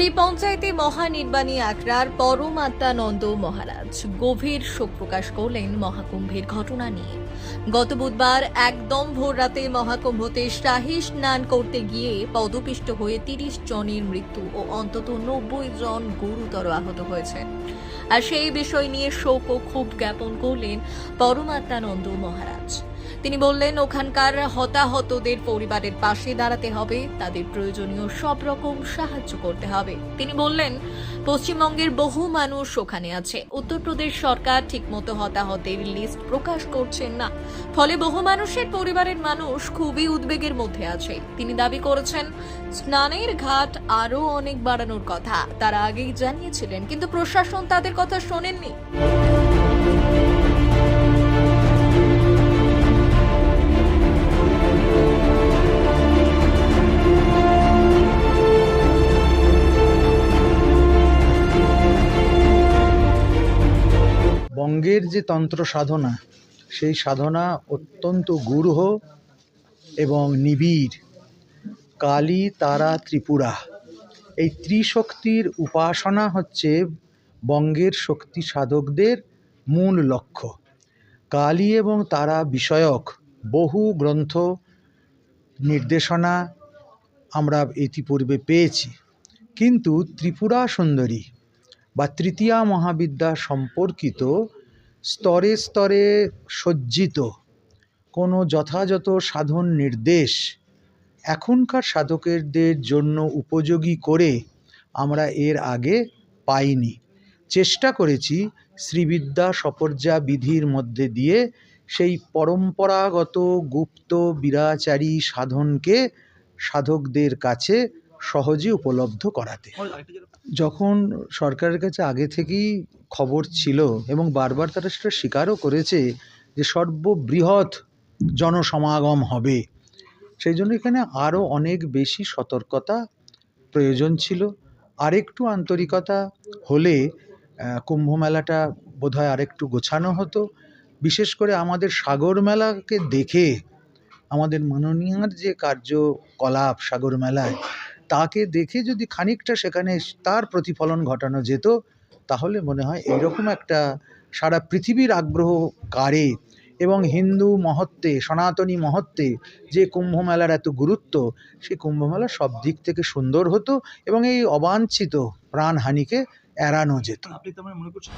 রাজধানীতে মহানির্বাণী আখড়ার পরমাত্মানন্দ মহারাজ গভীর শোক প্রকাশ করলেন মহাকুম্ভের ঘটনা নিয়ে। গত বুধবার একদম ভোর রাতে মহাকুম্ভতে শাহী স্নান করতে গিয়ে পদপিষ্ট হয়ে তিরিশ জনের মৃত্যু ও অন্তত নব্বই জন গুরুতর আহত হয়েছে আর সেই বিষয় নিয়ে শোক ও ক্ষোভ জ্ঞাপন করলেন পরমাত্মানন্দ মহারাজ। তিনি বললেন, ওখানকার হতাহতদের পরিবারের পাশে দাঁড়াতে হবে। তাদের প্রয়োজনীয় সব রকম সাহায্য করতে হবে। তিনি বললেন, পশ্চিমবঙ্গের বহু মানুষ ওখানে আছে। উত্তরপ্রদেশ সরকার ঠিকমতো হতাহতের লিস্ট প্রকাশ করছেন না। ফলে বহু মানুষের পরিবারের মানুষ খুবই উদ্বেগের মধ্যে আছে। তিনি দাবি করেছেন, স্নানের ঘাট আরও অনেক বাড়ানোর কথা। তারা আগেই জানিয়েছিলেন, কিন্তু প্রশাসন তাদের কথা শোনেননি। বঙ্গের যে তন্ত্র সাধনা, সেই সাধনা অত্যন্ত গূঢ় এবং নিবিড়। কালী তারা ত্রিপুরা। এই ত্রিশক্তির উপাসনা হচ্ছে বঙ্গের শক্তি সাধকদের মূল লক্ষ্য। কালী এবং তারা বিষয়ক বহু গ্রন্থ, নির্দেশনা আমরা ইতিপূর্বে পেয়েছি। কিন্তু ত্রিপুরা সুন্দরী বা তৃতীয়া মহাবিদ্যা সম্পর্কিত স্তরে স্তরে সজ্জিত। কোনো যথাযথ সাধন নির্দেশ এখনকার সাধকেরদের জন্য উপযোগী করে আমরা এর আগে পাইনি। চেষ্টা করেছি শ্রীবিদ্যা সপর্যা বিধির মধ্যে দিয়ে সেই পরম্পরাগত গুপ্ত, বিরাচারী সাধনকে সাধকদের কাছে সহজে উপলব্ধ করাতে। যখন সরকারের কাছে আগে থেকেই খবর ছিল এবং বারবার তারা সেটা স্বীকারও করেছে যে সর্ববৃহৎ জনসমাগম হবে, সেই জন্য এখানে আরও অনেক বেশি সতর্কতা প্রয়োজন ছিল। আরেকটু আন্তরিকতা হলে কুম্ভ মেলাটা বোধহয় আরেকটু গোছানো হতো। বিশেষ করে আমাদের সাগর মেলাকে দেখে আমাদের মাননীয়ার যে কার্যকলাপ সাগর মেলায় তাকে দেখে যদি খানিকটা সেখানে তার প্রতিফলন ঘটানো যেত, তাহলে মনে হয় এইরকম একটা সারা পৃথিবীর আগ্রহ কারে এবং হিন্দু মহত্বে সনাতনী মহত্বে যে কুম্ভ মেলার এত গুরুত্ব, সেই কুম্ভ মেলা সব দিক থেকে সুন্দর হতো এবং এই অবাঞ্ছিত প্রাণহানিকে এড়ানো যেত। আপনি তো মানে মনে করছেন?